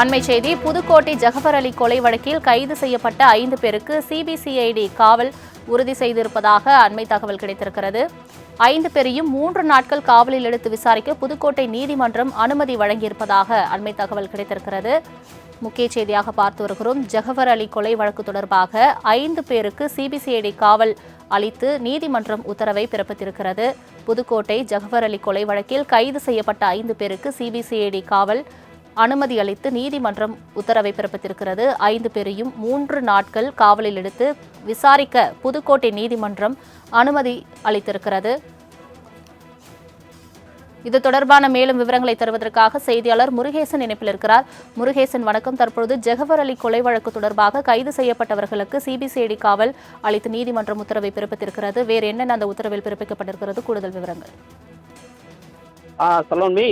அண்மை செய்தி புதுக்கோட்டை ஜகபர் அலி கொலை வழக்கில் கைது செய்யப்பட்ட ஐந்து பேருக்கு சிபிசிஐடி காவல் உறுதி செய்திருப்பதாக அண்மை தகவல் கிடைத்திருக்கிறது. ஐந்து பேரையும் மூன்று நாட்கள் காவலில் எடுத்து விசாரிக்க புதுக்கோட்டை நீதிமன்றம் அனுமதி வழங்கியிருப்பதாக அண்மை தகவல் கிடைத்திருக்கிறது. முக்கிய செய்தியாக பார்த்து வருகிறோம். ஜகவர் அலி கொலை வழக்கு தொடர்பாக ஐந்து பேருக்கு சிபிசிஐடி காவல் அளித்து நீதிமன்றம் உத்தரவை பிறப்பித்திருக்கிறது. புதுக்கோட்டை ஜகவர் அலி கொலை வழக்கில் கைது செய்யப்பட்ட ஐந்து பேருக்கு சிபிசிஐடி காவல் அனுமதி அளித்து நீதிமன்றம் உத்தரவை பிறப்பித்திருக்கிறது. ஐந்து பேரையும் மூன்று நாட்கள் காவலில் எடுத்து விசாரிக்க புதுக்கோட்டை நீதிமன்றம் அனுமதி அளித்திருக்கிறது. இது தொடர்பான மேலும் விவரங்களை தருவதற்காக செய்தியாளர் முருகேசன் இணைப்பில் இருக்கிறார். முருகேசன் வணக்கம். தற்பொழுது ஜெகவர் அலி கொலை வழக்கு தொடர்பாக கைது செய்யப்பட்டவர்களுக்கு சிபிசிஐடி காவல் அளித்து நீதிமன்றம் உத்தரவை பிறப்பித்திருக்கிறது. வேறு என்னென்ன அந்த உத்தரவில் பிறப்பிக்கப்பட்டிருக்கிறது? கூடுதல் விவரங்கள். சலோன்மி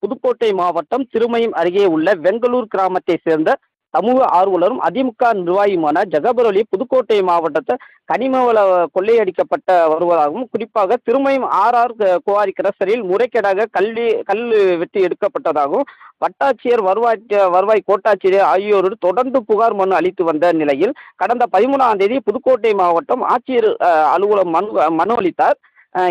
புதுக்கோட்டை மாவட்டம் திருமயம் அருகே உள்ள வெங்கலூர் கிராமத்தை சேர்ந்த சமூக ஆர்வலரும் அதிமுக நிர்வாகியுமான ஜகபர் அலி புதுக்கோட்டை மாவட்டத்தை கனிமவள கொள்ளையடிக்கப்பட்ட வருவதாகவும் குறிப்பாக திருமயம் ஆர்ஆர் குவாரி கிரசரில் முறைகேடாக கல்வி கல் வெட்டி எடுக்கப்பட்டதாகவும் வட்டாட்சியர் வருவாய் வருவாய் கோட்டாட்சியர் ஆகியோரோடு தொடர்ந்து புகார் மனு அளித்து வந்த நிலையில் கடந்த பதிமூணாம் தேதி புதுக்கோட்டை மாவட்டம் ஆட்சியர் அலுவலகம் மனு மனு அளித்தார்.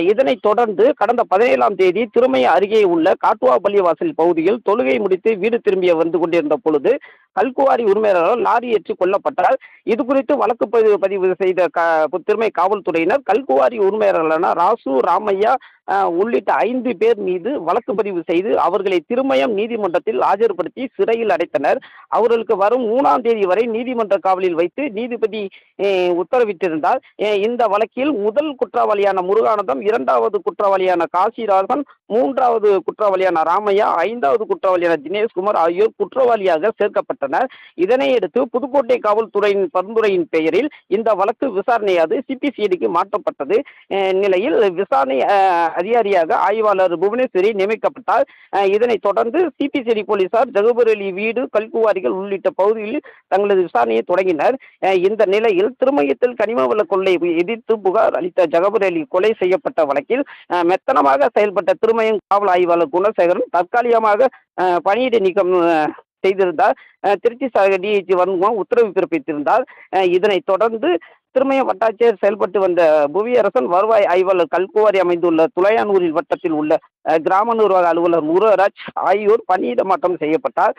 இதனைத் தொடர்ந்து கடந்த பதினேழாம் தேதி திருமய அருகே உள்ள காட்டுவாப்பள்ளி வாசல் பகுதியில் தொழுகை முடித்து வீடு திரும்பிய வந்து கொண்டிருந்த பொழுது கல்குவாரி உரிமையாளரால் லாரி ஏற்றி கொல்லப்பட்டால் இது குறித்து வழக்கு பதிவு பதிவு செய்த க திருமை காவல்துறையினர் கல்குவாரி உரிமையாளரான ராசு ராமையா உள்ளிட்ட ஐந்து பேர் மீது வழக்கு பதிவு செய்து அவர்களை திருமயம் நீதிமன்றத்தில் ஆஜர்படுத்தி சிறையில் அடைத்தனர். அவர்களுக்கு வரும் மூணாம் தேதி வரை நீதிமன்ற காவலில் வைத்து நீதிபதி உத்தரவிட்டிருந்தார். இந்த வழக்கில் முதல் குற்றவாளியான முருகானந்தம் இரண்டாவது குற்றவாளியான காசிராசன் மூன்றாவது குற்றவாளியான ராமையா ஐந்தாவது குற்றவாளியான தினேஷ்குமார் ஆகியோர் குற்றவாளியாக சேர்க்கப்பட்டனர். இதனையடுத்து புதுக்கோட்டை காவல்துறையின் பரிந்துரையின் பெயரில் இந்த வழக்கு விசாரணையாது சிபிசிஐடிக்கு மாற்றப்பட்டது. நிலையில் விசாரணை அதிகாரியாக ஆய்வாளர் புவனேஸ்வரி நியமிக்கப்பட்டார். இதனைத் தொடர்ந்து சிபிசிஐடி போலீசார் ஜகுபரலி வீடு கல்குவாரிகள் உள்ளிட்ட பகுதிகளில் தங்களது விசாரணையை தொடங்கினர். இந்த நிலையில் திருமயத்தில் கனிம வள கொள்ளை எதிர்த்து புகார் அளித்த ஜகபர் அலி கொலை செய்யப்பட்ட வழக்கில் மெத்தனமாக செயல்பட்ட திருமயம் காவல் ஆய்வாளர் குணசேகரன் தற்காலிகமாக பணியிட நீக்கம் செய்திருந்தார். திருச்சி சாகர் டிஐஜி வன்முகம் உத்தரவு பிறப்பித்திருந்தார். இதனைத் தொடர்ந்து திருமயம் வட்டாட்சியர் செயல்பட்டு வந்த புவியரசன் வருவாய் ஆய்வாளர் கல்குவாரி அமைந்துள்ள துளையானூரில் வட்டத்தில் உள்ள கிராம நிர்வாக அலுவலர் முருகராஜ் ஆகியோர் பணியிட மாற்றம் செய்யப்பட்டார்.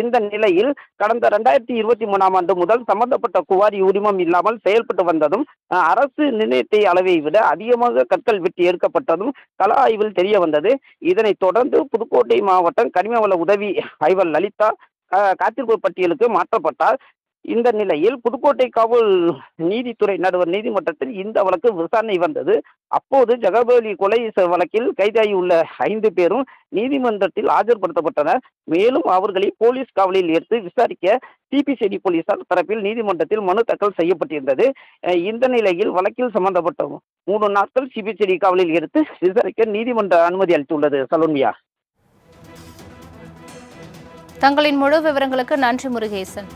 இந்த நிலையில் கடந்த ரெண்டாயிரத்தி இருபத்தி மூணாம் ஆண்டு முதல் சம்பந்தப்பட்ட குவாரி உரிமம் இல்லாமல் செயல்பட்டு வந்ததும் அரசு நிர்ணயத்தை அளவை விட அதிகமாக கற்கள் வெட்டி எடுக்கப்பட்டதும் கள ஆய்வில் தெரிய வந்தது. இதனைத் தொடர்ந்து புதுக்கோட்டை மாவட்டம் கனிமவள உதவி ஆய்வாளர் லலிதா காத்திருப்பு பட்டியலுக்கு மாற்றப்பட்டார். இந்த நிலையில் புதுக்கோட்டை காவல் நீதித்துறை நடுவர் நீதிமன்றத்தில் இந்த வழக்கு விசாரணை வந்தது. அப்போது ஜெகபலி கொலை வழக்கில் கைதாகியுள்ள ஐந்து பேரும் நீதிமன்றத்தில் ஆஜர்படுத்தப்பட்டனர். மேலும் அவர்களை போலீஸ் காவலில் எடுத்து விசாரிக்க சிபிசிடி போலீசார் தரப்பில் நீதிமன்றத்தில் மனு தாக்கல் செய்யப்பட்டிருந்தது. இந்த நிலையில் வழக்கில் சம்பந்தப்பட்ட மூணு நாட்கள் சிபிசிடி காவலில் எடுத்து விசாரிக்க நீதிமன்ற அனுமதி அளித்துள்ளது. சலோன்யா தங்களின் முழு விவரங்களுக்கு நன்றி முருகேசன்.